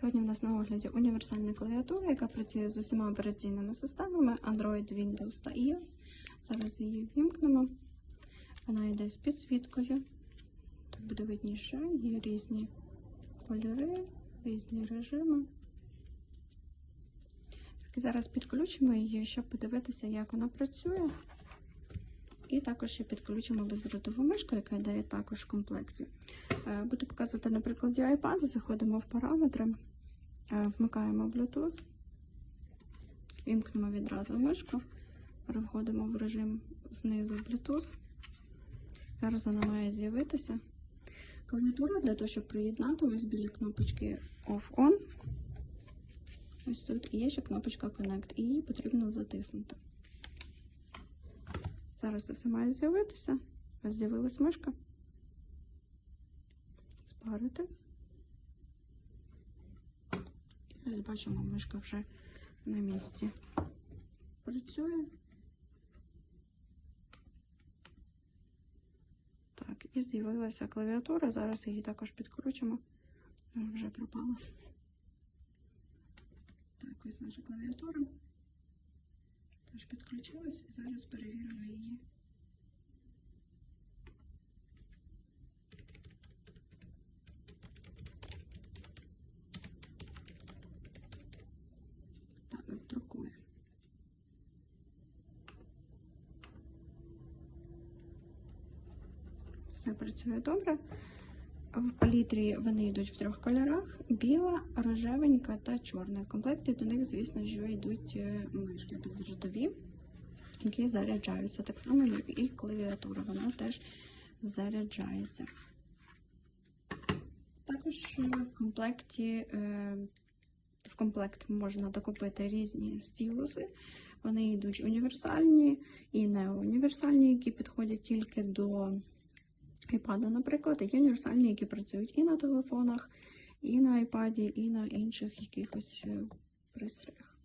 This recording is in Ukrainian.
Сьогодні в нас на огляді універсальна клавіатура, яка працює з усіма операційними системами Android, Windows та iOS. Зараз її вімкнемо. Вона йде з підсвіткою. Так буде видніше. Є різні кольори, різні режими. Так, і зараз підключимо її, щоб подивитися, як вона працює. І також ще підключимо бездротову мишку, яка йде також в комплекті. Е, Буду показувати на прикладі iPad. Заходимо в параметри, е, вмикаємо Bluetooth, вімкнемо відразу мишку, переходимо в режим знизу Bluetooth. Зараз вона має з'явитися. Клавіатура для того, щоб приєднати ось біля кнопочки Off-On. Ось тут є ще кнопочка Connect, і її потрібно затиснути. Зараз це все має з'явитися. Ось з'явилась мишка. Спарити. І ось бачимо, мишка вже на місці працює. Так, і з'явилася клавіатура. Зараз її також підкручимо. Вже пропала. Так, ось наша клавіатура. Теж підключилась і зараз перевіримо її. Так, от друкує. Все працює добре. В палітрі вони йдуть в трьох кольорах: біла, рожевенька та чорна. В комплекті до них, звісно, що йдуть е, мишки бездротові, які заряджаються. Так само, як і клавіатура, вона теж заряджається. Також е, в комплекті е, в комплект можна докупити різні стілуси. Вони йдуть універсальні і неуніверсальні, які підходять тільки до iPad, наприклад, є універсальні, які працюють і на телефонах, і на iPad, і на інших якихось е, пристроях.